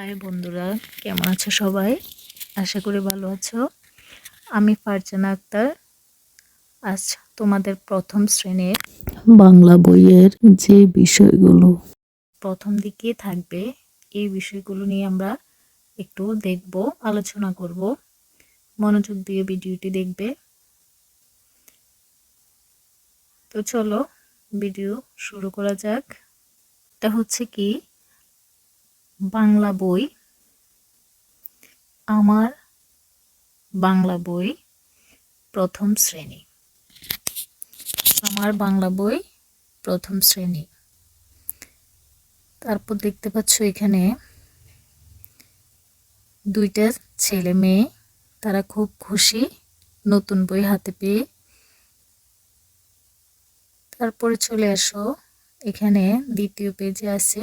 High বন্ধুরা, কেমন আছো সবাই? আশা করি ভালো আছো। আমি ফারজানা আক্তার। আজ তোমাদের প্রথম শ্রেণির বাংলা বইয়ের যে বিষয়গুলো, প্রথম দিকে থাকবে। এই বিষয়গুলো নিয়ে আমরা একটু দেখব, আলোচনা করব। মনোযোগ দিয়ে ভিডিওটি দেখবে। তো চলো, ভিডিও শুরু করা যাক। এটা হচ্ছে কি? বাংলা বই, আমার বাংলা বই প্রথম শ্রেণি। আমার বাংলা বই প্রথম শ্রেণি। তারপর দেখতে পাচ্ছ এখানে দুইটা ছেলে মেয়ে, তারা খুব খুশি নতুন বই হাতে পেয়ে। তারপরে চলে আসো, এখানে দ্বিতীয় পেজে আছে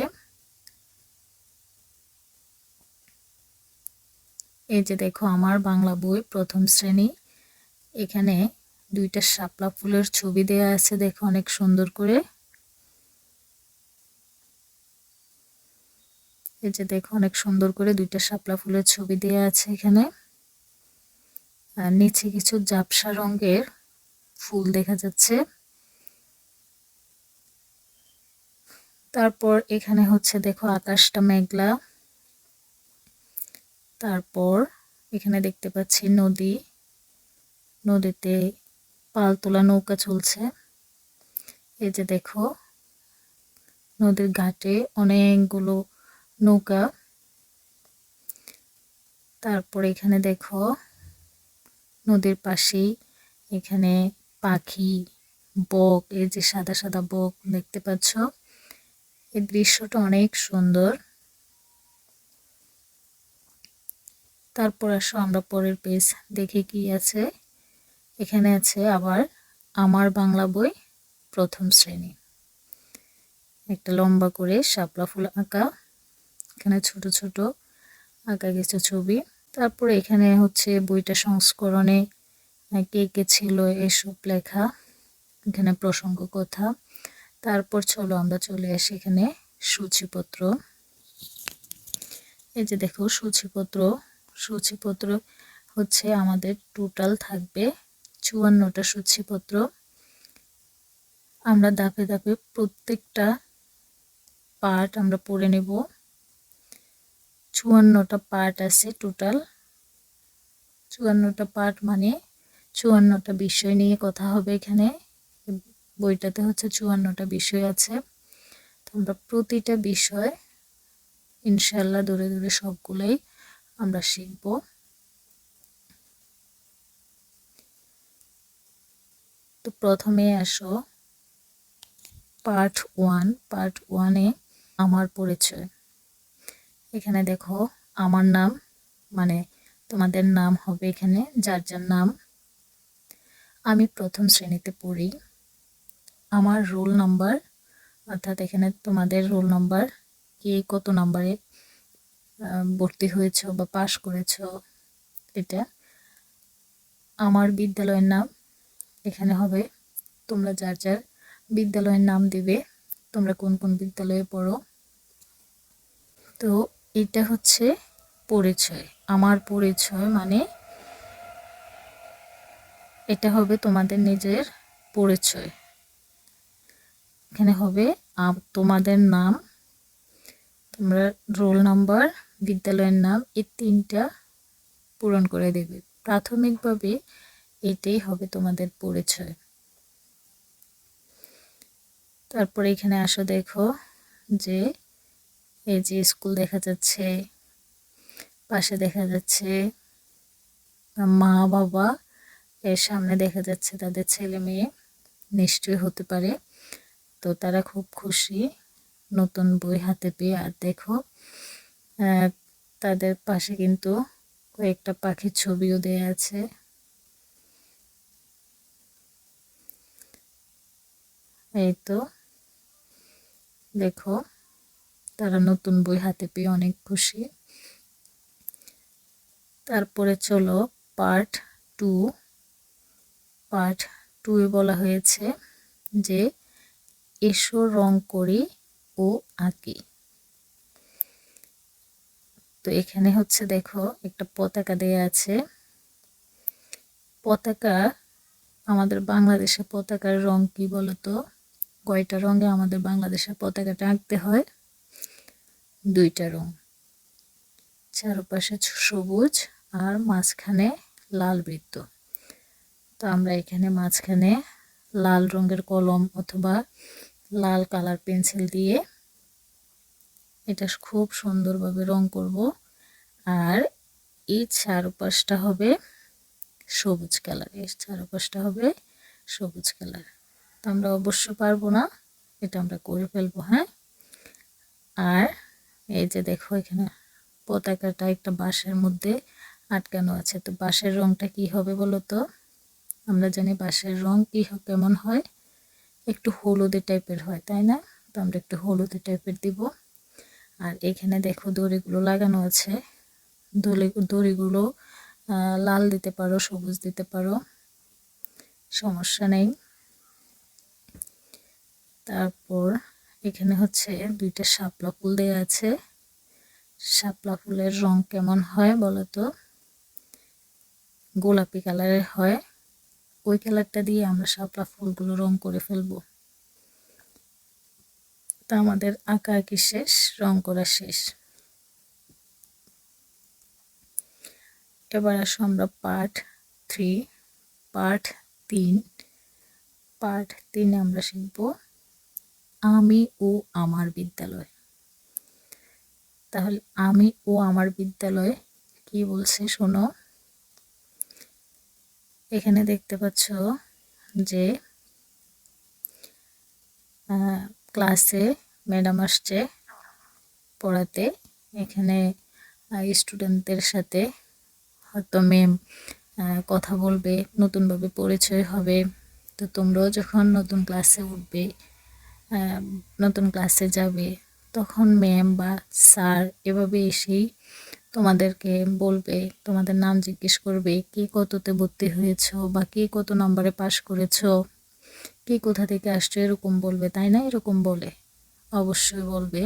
এই যে দেখো আমার বাংলা বই প্রথম শ্রেণি। এখানে দুইটা শাপলা ফুলের ছবি দেয়া আছে দেখো অনেক সুন্দর করে। এই যে দেখো অনেক সুন্দর করে দুইটা শাপলা ফুলের ছবি দেয়া আছে এখানে। আর নিচে কিছু জাপসা রঙের ফুল দেখা যাচ্ছে। তারপর এখানে হচ্ছে দেখো আকাশটা মেঘলা। তারপর এখানে দেখতে পাচ্ছি নদী। নদীতে পাল তোলা নৌকা চলছে। এই যে দেখো, নদীর ঘাটে অনেকগুলো নৌকা। তারপর এখানে দেখো, নদীর পাশেই এখানে পাখি, বক, এই যে সাদা সাদা বক দেখতে পাচ্ছ। এই দৃশ্যটা অনেক সুন্দর। তারপর আসো, আমরা পরের পেজ দেখে কি আছে। এখানে আছে আবার আমার বাংলা বই প্রথম শ্রেণি। একটা লম্বা করে শাপলা ফুল আঁকা। এখানে ছোট ছোট আঁকা গেছে ছবি। তারপরে এখানে হচ্ছে বইটা সংস্করণে কে কে ছিল এসব লেখা। এখানে প্রসঙ্গ কথা। তারপর চলো আমরা চলে আসি এখানে সূচিপত্র। এই যে দেখো সূচিপত্র। সূচিপত্র হচ্ছে আমাদের টোটাল থাকবে চুয়ান্নটা সূচিপত্র। আমরা ধাপে ধাপে প্রত্যেকটা পার্ট আমরা পড়ে নেব। চুয়ান্নটা পার্ট আছে টোটাল চুয়ান্নটা পার্ট মানে চুয়ান্নটা বিষয় নিয়ে কথা হবে এখানে। বইটাতে হচ্ছে চুয়ান্নটা বিষয় আছে। তো আমরা প্রতিটা বিষয় ইনশাল্লাহ দূরে দূরে সবগুলোই আমরা শিখব। তো প্রথমে আসো পার্ট ওয়ান, পার্ট ওয়ানে আমার পরিচয়। এখানে দেখো আমার নাম মানে তোমাদের নাম হবে এখানে, যার যার নাম। আমি প্রথম শ্রেণীতে পড়ি। আমার রোল নাম্বার, অর্থাৎ এখানে তোমাদের রোল নাম্বার, কে কত নাম্বারে ভর্তি হয়েছ বা পাশ করেছ, এটা আমার বিদ্যালয়ের নাম। এখানে হবে তোমরা যার যার বিদ্যালয়ের নাম দেবে, তোমরা কোন কোন বিদ্যালয়ে পড়ো। তো এটা হচ্ছে পরিচয়। আমার পরিচয় মানে এটা হবে তোমাদের নিজের পরিচয়। এখানে হবে তোমাদের নাম, তোমরা রোল নাম্বার বিদ্যালয়ের নাম এই তিনটা পূরণ করে দেবে। প্রাথমিকভাবে এটাই হবে তোমাদের পরিচয়। তারপরে এখানে আসো দেখো যে এই যে স্কুল দেখা যাচ্ছে, পাশে দেখা যাচ্ছে মা বাবা, এর সামনে দেখা যাচ্ছে তাদের ছেলে মেয়ে নিশ্চয় হতে পারে। তো তারা খুব খুশি, নতুন বই হাতে পেয়ে। আর দেখো তাদের পাশে কিন্তু কয়েকটা পাখির ছবিও দেয়া আছে। এই তো, দেখো, তারা নতুন বই হাতে পেয়ে অনেক খুশি। তারপরে চলো পার্ট টু। পার্ট টু এ বলা হয়েছে যে, এসো রং করি ও আঁকি। তো এখানে হচ্ছে দেখো একটা পতাকা দেয়া আছে। পতাকা আমাদের বাংলাদেশের পতাকার রং কি বলতো? কয়টা রঙে আমাদের বাংলাদেশের পতাকাটা আঁকতে হয়? দুইটা রং। চারপাশে সবুজ আর মাঝখানে লাল বৃত্ত। তো আমরা এখানে মাঝখানে লাল রঙের কলম অথবা লাল কালার পেন্সিল দিয়ে এটা খুব সুন্দরভাবে রং করব। আর এই চারপাশটা হবে সবুজ কালার। এই চারপাশটা হবে সবুজ কালার। তো আমরা অবশ্য পারব না, এটা আমরা করে ফেলব হ্যাঁ? আর এই যে দেখো এখানে পতাকাটা একটা বাঁশের মধ্যে আটকানো আছে। তো বাঁশের রংটা কি হবে বলো তো? আমরা জানি বাঁশের রং কি কেমন হয়। একটু হলুদে টাইপের হয়, তাই না? তো আমরা একটু হলুদে টাইপের দিব। আর এখানে দেখো দড়িগুলো লাগানো আছে। দড়ি, দড়িগুলো লাল দিতে পারো, সবুজ দিতে পারো, সমস্যা নেই। তারপর এখানে হচ্ছে দুইটা শাপলা ফুল দেওয়া আছে। শাপলা ফুলের রং কেমন হয় বলো তো? গোলাপি কালারের হয়। ওই কালারটা দিয়ে আমরা শাপলা ফুলগুলো রং করে ফেলব। তা আমাদের আঁকা আঁকি শেষ, রং করা শেষ। এবার আসো আমরা পার্ট থ্রি, পার্ট তিন। পার্ট তিনে আমরা শিখব, আমি ও আমার বিদ্যালয়। তাহলে আমি ও আমার বিদ্যালয় কি বলছে শোনো। এখানে দেখতে পাচ্ছ যে ক্লাসে ম্যাডাম আসছে পড়াতে। এখানে স্টুডেন্টদের সাথে হয়তো ম্যাম কথা বলবে, নতুনভাবে পরিচয় হবে। তো তোমরাও যখন নতুন ক্লাসে উঠবে নতুন ক্লাসে যাবে, তখন ম্যাম বা স্যার এভাবে এসেই তোমাদেরকে বলবে, তোমাদের নাম জিজ্ঞেস করবে, কে কততে ভর্তি হয়েছো বা কে কত নম্বরে পাশ করেছ। কে কোথা থেকে আসছো এরকম বলবে, তাই না? এরকম বলে। অবশ্যই বলবে।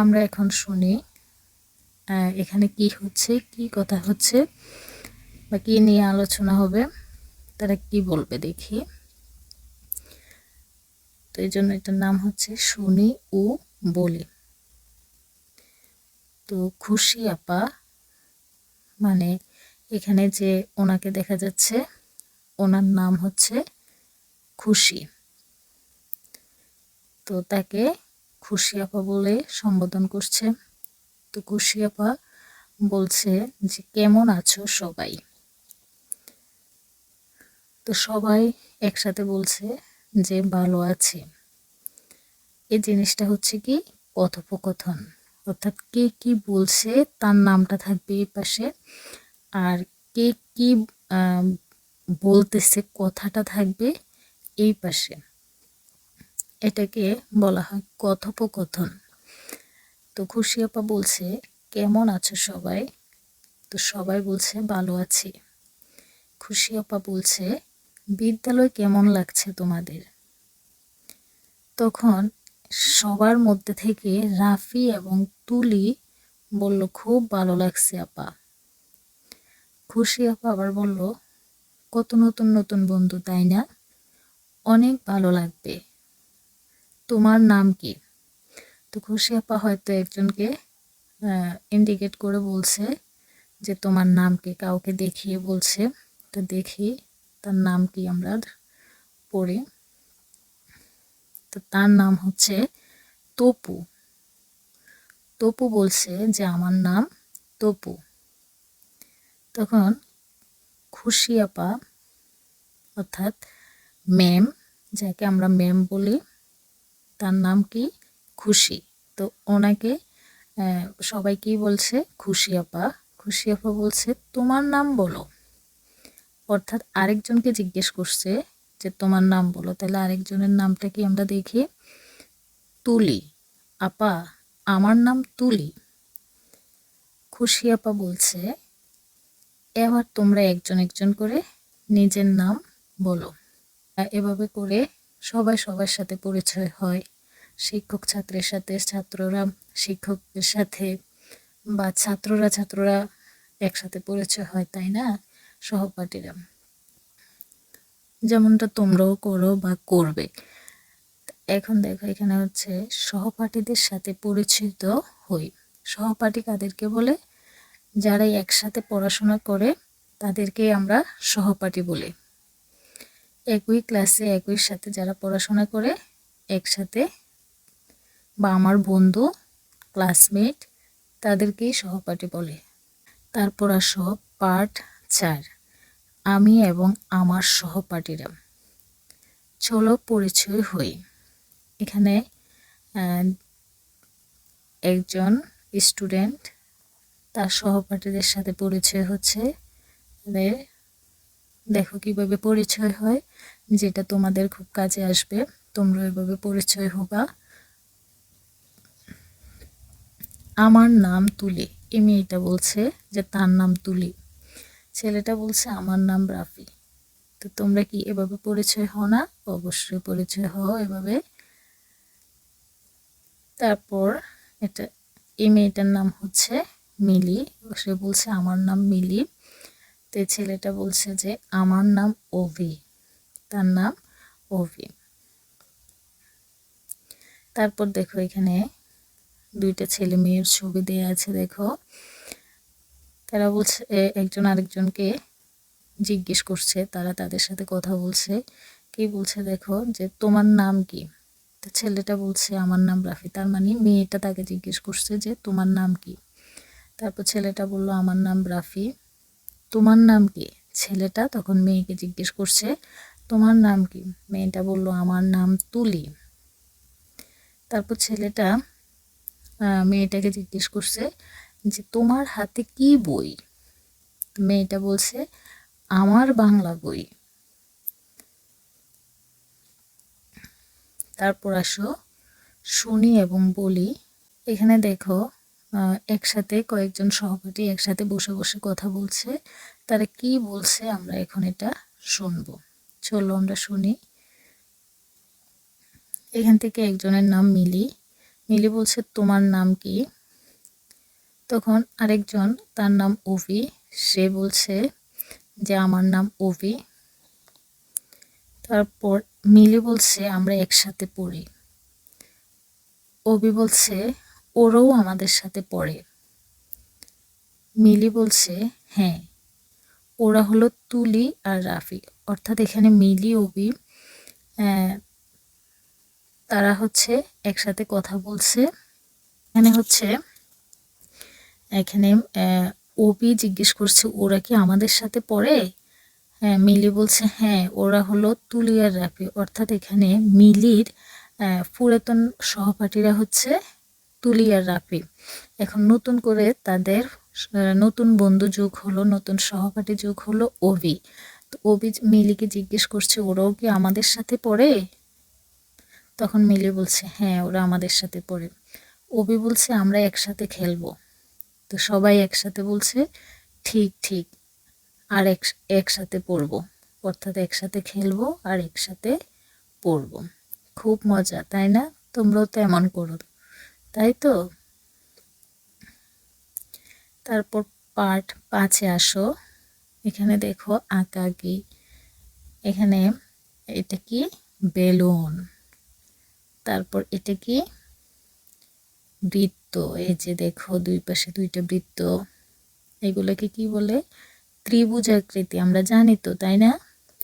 আমরা এখন শুনি এখানে কি হচ্ছে, কি কথা হচ্ছে, বা কি নিয়ে আলোচনা হবে, তারা কি বলবে দেখি। তো এই জন্য এটার নাম হচ্ছে শুনি ও বলি। তো খুশি আপা মানে এখানে যে ওনাকে দেখা যাচ্ছে, ওনার নাম হচ্ছে খুশি। তো তাকে খুশি আপা বলে সম্বোধন করছে। তো খুশি আপা বলছে যে, কেমন আছো সবাই? তো সবাই একসাথে বলছে যে, ভালো আছে। এই জিনিসটা হচ্ছে কি, কথোপকথন। অর্থাৎ কে কি বলছে, তার নামটা থাকবে এই পাশে। আর কে কি বলতেছে, কথাটা থাকবে এই পাশে এটাকে বলা হয় কথোপকথন। তো খুশি আপা বলছে, কেমন আছো সবাই? তো সবাই বলছে, ভালো আছি। খুশি আপা বলছে, বিদ্যালয় কেমন লাগছে তোমাদের? তখন সবার মধ্যে থেকে রাফি এবং তুলি বলল, খুব ভালো লাগছে আপা। খুশি আপা আবার বলল, কত নতুন নতুন বন্ধু, তাই না? অনেক ভালো লাগবে। তোমার নাম কি? তো খুশি আপা হয়তো একজনকে ইন্ডিকেট করে বলছে যে তোমার নাম কি, কাউকে দেখিয়ে বলছে। তো দেখি তার নাম কি আমরা পড়ি। তো তার নাম হচ্ছে তপু। তপু বলছে যে আমার নাম তপু। তখন খুশি আপা, অর্থাৎ ম্যাম যাকে আমরা ম্যাম বলি তার নাম কি? খুশি। তো ওনাকে আহ, সবাই কি বলছে খুশি আপা। খুশি আপা বলছে তোমার নাম বলো। অর্থাৎ আরেকজনকে জিজ্ঞেস করছে যে তোমার নাম বলো। তাহলে আরেকজনের নামটা কি আমরা দেখি? তুলি। আপা আমার নাম তুলি। খুশি আপা বলছে এবার তোমরা একজন একজন করে নিজের নাম বলো। এভাবে করে সবাই সবার সাথে পরিচয় হয়। শিক্ষক ছাত্রের সাথে, ছাত্ররা, শিক্ষকদের সাথে বা ছাত্ররা ছাত্ররা একসাথে পরিচয় হয়, তাই না? সহপাঠীরা। যেমনটা তোমরাও করো বা করবে। এখন দেখো, এখানে হচ্ছে সহপাঠীদের সাথে পরিচিত হই। সহপাঠী কাদেরকে বলে? যারা একসাথে পড়াশোনা করে তাদেরকে আমরা সহপাঠী বলি। একই ক্লাসে একই সাথে যারা পড়াশোনা করে একসাথে বা আমার বন্ধু ক্লাসমেট তাদেরকেই সহপাঠী বলে। তারপর আসো পার্ট চার। আমি এবং আমার সহপাঠীরা। চলো পরিচয় হই। এখানে একজন স্টুডেন্ট তার সহপাঠীদের সাথে পরিচয় হচ্ছে। দেখো কীভাবে পরিচয় হয়, যেটা তোমাদের খুব কাজে আসবে। তোমরা এভাবে পরিচয় হবা। আমার নাম তুলি। এই মেয়েটা বলছে যে তার নাম তুলি। ছেলেটা বলছে আমার নাম রাফি। তো তোমরা কি এভাবে পরিচয় হও না? অবশ্যই পরিচয় হও এভাবে। তারপর এটা, এই মেয়েটার নাম হচ্ছে মিলি। সে বলছে আমার নাম মিলি। তো ছেলেটা বলছে যে, আমার নাম অভি। তার নাম অভি। তারপর দেখো এখানে দুইটা ছেলে মেয়ের ছবি দেয়া আছে, দেখো। তারা বলছে একজন আরেকজনকে জিজ্ঞেস করছে, তারা তাদের সাথে কথা বলছে। কি বলছে দেখো, যে, তোমার নাম কি? তো ছেলেটা বলছে, আমার নাম রাফি। তার মানে মেয়েটা তাকে জিজ্ঞেস করছে যে, তোমার নাম কি? তারপর ছেলেটা বলল, আমার নাম রাফি। তোমার নাম কি? ছেলেটা তখন মেয়েকে জিজ্ঞেস করছে, তোমার নাম কি? মেয়েটা বলল, আমার নাম তুলি। তারপর ছেলেটা মেয়েটাকে জিজ্ঞেস করছে যে, তোমার হাতে কি বই? মেয়েটা বলছে, আমার বাংলা বই। তারপর আসো, শুনি এবং বলি। এখানে দেখো একসাথে কয়েকজন সহপাঠী একসাথে বসে বসে কথা বলছে। তারা কি বলছে আমরা এখন এটা শুনব। চলো আমরা শুনি। এখান থেকে একজনের নাম মিলি। মিলি বলছে, তোমার নাম কি? তখন আরেকজন, তার নাম অভি সে বলছে যে, আমার নাম অভি তারপর মিলি বলছে, আমরা একসাথে পড়ি। অভি বলছে ওরাও আমাদের সাথে পড়ে। মিলি বলছে হ্যাঁ ওরা হলো তুলি আর রাফি। অর্থাৎ এখানে মিলি আহ, তারা হচ্ছে একসাথে কথা বলছে। এখানে হচ্ছে এখানে অভি জিজ্ঞেস করছে ওরা কি আমাদের সাথে পড়ে? হ্যাঁ মিলি বলছে হ্যাঁ ওরা হলো তুলি আর রাফি। অর্থাৎ এখানে মিলির পুরাতন সহপাঠীরা হচ্ছে তুলি আর রাফি। এখন নতুন করে তাদের নতুন বন্ধু যোগ হলো, নতুন সহপাঠী যোগ হলো অভি। তো অভি মিলিকে জিজ্ঞেস করছে, ওরাও কি আমাদের সাথে পড়ে? তখন মিলি বলছে হ্যাঁ ওরা আমাদের সাথে পড়ে। অভি বলছে, আমরা একসাথে খেলব। তো সবাই একসাথে বলছে, ঠিক ঠিক, আর এক, একসাথে পড়ব। অর্থাৎ একসাথে খেলব আর একসাথে পড়ব। খুব মজা, তাই না? তোমরাও তো এমন করো। তাই তো? তারপর পার্ট পাঁচে আসো। এখানে দেখো আঁকাকি এখানে এটা কি? বেলুন। তারপর এটা কি? বৃত্ত। এই যে দেখো দুই পাশে দুইটা বৃত্ত। এগুলোকে কি বলে? ত্রিভুজাকৃতি আমরা জানি তো, তাই না?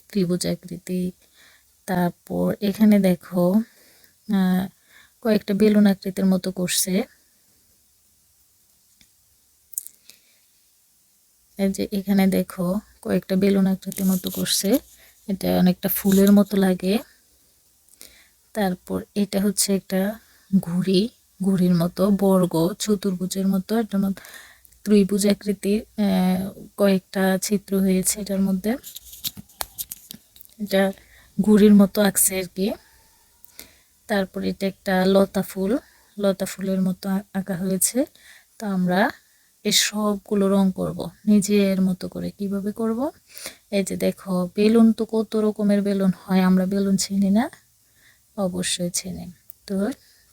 ত্রিভুজাকৃতি তারপর এখানে দেখো কয়েকটা বেলুন আকৃতির মতো করছে। এই যে এখানে দেখো, কয়েকটা বেলুন আকৃতির মতো করছে। এটা অনেকটা ফুলের মতো লাগে। তারপর এটা হচ্ছে একটা ঘুড়ি, ঘুড়ির মতো, বর্গ, চতুর্ভুজের মতো। এটার মধ্যে ত্রিভুজ আকৃতির কয়েকটা চিত্র হয়েছে এটার মধ্যে। এটা ঘুড়ির মতো আঁকছে আর কি। তারপর এটা একটা লতা ফুল। লতা ফুলের মতো আঁকা হয়েছে। তো আমরা এই সবগুলো রং করব, নিজের মতো করে। কীভাবে করব? এই যে দেখো, বেলুন তো কত রকমের বেলুন হয়, আমরা বেলুন চিনি না? অবশ্যই চিনি তো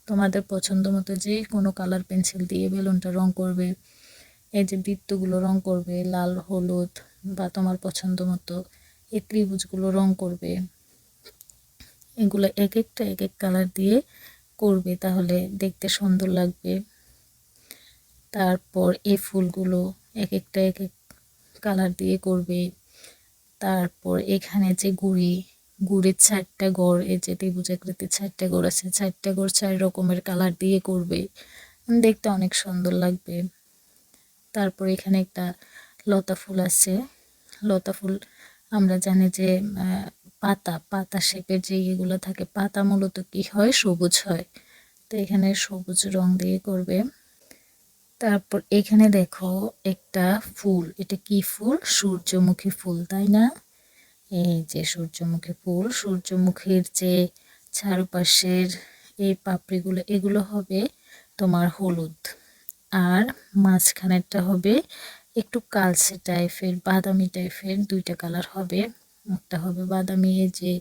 তোমাদের পছন্দ মতো যে কোনো কালার পেন্সিল দিয়ে বেলুনটা রং করবে। এই যে বৃত্তগুলো রং করবে, লাল, হলুদ বা তোমার পছন্দ মতো, এই ত্রিভুজগুলো রং করবে। এগুলো এক একটা এক এক কালার দিয়ে করবে, তাহলে দেখতে সুন্দর লাগবে। তারপর এই ফুলগুলো এক একটা এক এক কালার দিয়ে করবে। তারপর এখানে যে গুড়ি, গুড়ের চারটা গড়, এই যে ত্রিভুজ আকৃতির চারটা গড় আছে, চারটা গড় চার রকমের কালার দিয়ে করবে। দেখতে অনেক সুন্দর লাগবে। তারপর এখানে একটা লতা ফুল আছে। লতা ফুল আমরা জানি যে পাতা পাতা শেপের যে ইয়েগুলো থাকে, পাতা মূলত কি হয়? সবুজ হয়। তো এখানে সবুজ রং দিয়ে করবে। তারপর এখানে দেখো একটা ফুল। এটা কি ফুল? সূর্যমুখী ফুল, তাই না? এই যে সূর্যমুখী ফুল। সূর্যমুখীর যে চারপাশের এই পাপড়িগুলো, এগুলো হবে তোমার হলুদ। আর মাঝখানেরটা হবে একটু কালচে টাইপের, বাদামি টাইপের দুইটা কালার হবে। একটা হবে বাদামি, এই যে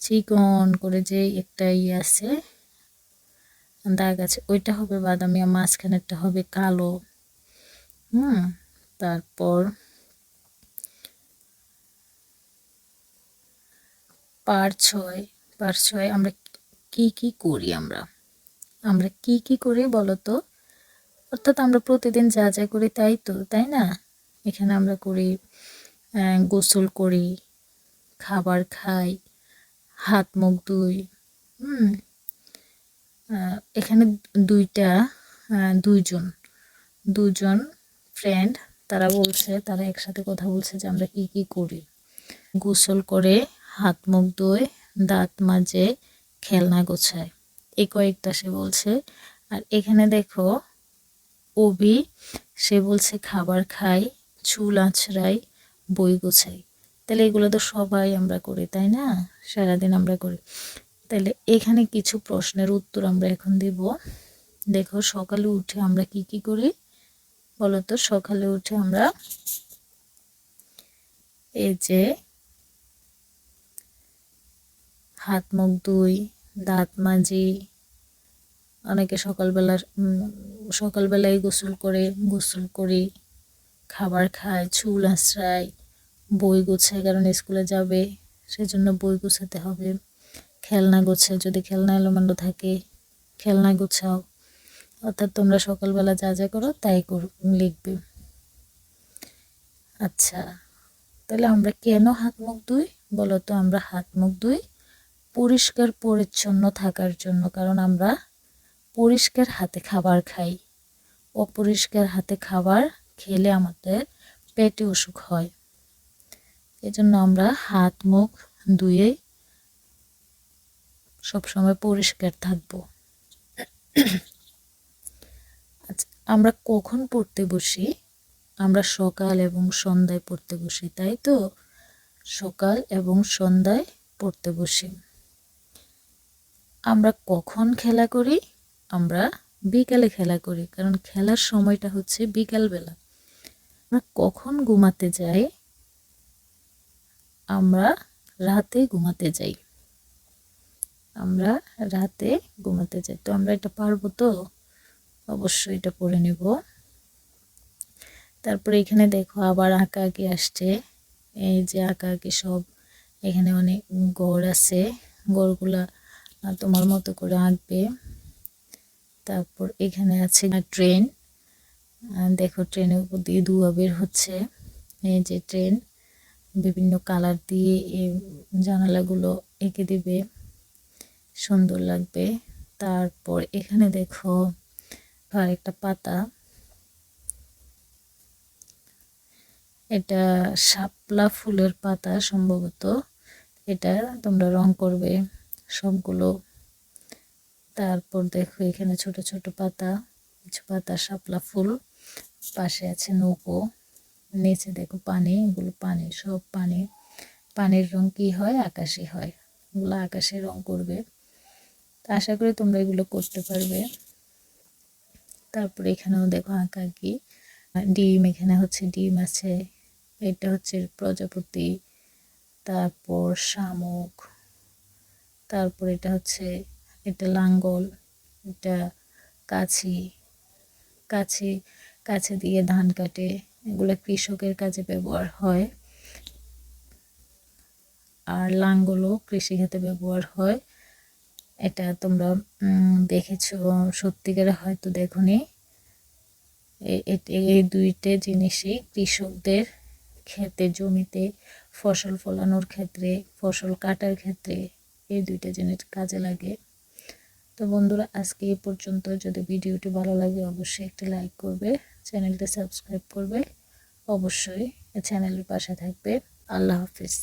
চিকন করে যে একটা ইয়ে আছে, দাগ আছে, ওইটা হবে বাদামি আর মাঝখানেরটা হবে কালো। হুম, তারপর পার ছয় পার ছয় আমরা কি কি করি আমরা? আমরা কি কি করি বলো তো অর্থাৎ আমরা প্রতিদিন যা যা করি তাই তো, তাই না? এখানে আমরা করি গোসল করি খাবার খাই, হাত মুখ ধুই এখানে দুইটা দুইজন দুজন ফ্রেন্ড তারা বলছে, তারা একসাথে কথা বলছে যে আমরা কি কি করি। গোসল করে হাত মুখ ধুয়ে দাঁত মাজে খেলনা গোছায়। এই কয়েকটা সে বলছে। আর এখানে দেখো, অভি, সে বলছে খাবার খাই, চুল আঁচড়াই বই গোছাই তাহলে এগুলো তো সবাই আমরা করি, তাই না? সারাদিন আমরা করি। তাহলে এখানে কিছু প্রশ্নের উত্তর আমরা এখন দিব। দেখো, সকালে উঠে আমরা কি কি করি? বলতো সকালে উঠে আমরা এই যে হাত, মুখ ধুই, দাঁত মাজি, অনেকে সকালবেলা সকালবেলায় গোসল করে, গোসল করি, খাবার খায় চুল আশ্রায় বই গোছায় কারণ স্কুলে যাবে, সেজন্য বই গুছাতে হবে। খেলনা গোছায় যদি খেলনা এলোমেলো থাকে, খেলনা গোছাও। অর্থাৎ তোমরা সকালবেলা যা যা করো, তাই লিখবে। আচ্ছা তাহলে আমরা কেন হাত মুখ ধুই? বলো তো, আমরা হাত মুখ ধুই পরিষ্কার পরিচ্ছন্ন থাকার জন্য, কারণ আমরা পরিষ্কার হাতে খাবার খাই। অপরিষ্কার হাতে খাবার খেলে আমাদের পেটে অসুখ হয়। এজন্য আমরা হাত, মুখ ধুয়ে সবসময় পরিষ্কার থাকব। আচ্ছা আমরা কখন পড়তে বসি? আমরা সকাল এবং সন্ধ্যায় পড়তে বসি, তাই তো? সকাল এবং সন্ধ্যায় পড়তে বসি। আমরা কখন খেলা করি? আমরা বিকালে খেলা করি, কারণ খেলার সময়টা হচ্ছে বিকালবেলা। আমরা কখন ঘুমাতে যাই? আমরা রাতে ঘুমাতে যাই। আমরা রাতে ঘুমাতে যাই। তো আমরা এটা পারব তো? অবশ্যই এটা পড়ে নেব। তারপরে এখানে দেখো আবার আঁকা আঁকি আসছে। এই যে আঁকা আঁকি সব এখানে অনেক গড় আছে। গড়গুলা তোমার মতো করে আঁকবে। তারপর এখানে আছে ট্রেন। দেখো ট্রেনের উপর দিয়ে ধোঁয়া বের হচ্ছে। এই যে ট্রেন। বিভিন্ন কালার দিয়ে এই জানালাগুলো এঁকে দিবে। সুন্দর লাগবে। তারপর এখানে দেখো একটা পাতা। এটা শাপলা ফুলের পাতা সম্ভবত। এটা তোমরা রং করবে সবগুলো। তারপর দেখো এখানে ছোট ছোট পাতা। কিছু পাতা শাপলা ফুল। পাশে আছে নৌকো। নিচে দেখো পানি, এগুলো পানি, সব পানি। পানির রং কি হয়? আকাশি হয়। এগুলো আকাশে রং করবে। তো আশা করি তোমরা এগুলো করতে পারবে। তারপরে এখানেও দেখো আঁকা কি। ডিম, এখানে হচ্ছে ডিম আছে। এটা হচ্ছে প্রজাপতি। তারপর শামুক। তারপর এটা হচ্ছে, এটা লাঙ্গল, এটা কাছি। কাছি, কাছে দিয়ে ধান কাটে। এগুলো কৃষকের কাজে ব্যবহার হয়। আর লাঙ্গলও কৃষিক্ষেত্রে ব্যবহার হয়। এটা তোমরা দেখেছ, সত্যিকারে হয়তো দেখোনি। এ- এ- এই দুইটা জিনিসই কৃষকদের ক্ষেতে, জমিতে ফসল ফলানোর ক্ষেত্রে, ফসল কাটার ক্ষেত্রে এই দুইটা জিনিস কাজে লাগে। তো বন্ধুরা, আজকে এই পর্যন্ত। যদি ভিডিওটি ভালো লাগে, অবশ্যই একটি লাইক করবে, চ্যানেলটি সাবস্ক্রাইব করবে। অবশ্যই চ্যানেলের পাশে থাকবে আল্লাহ হাফিজ।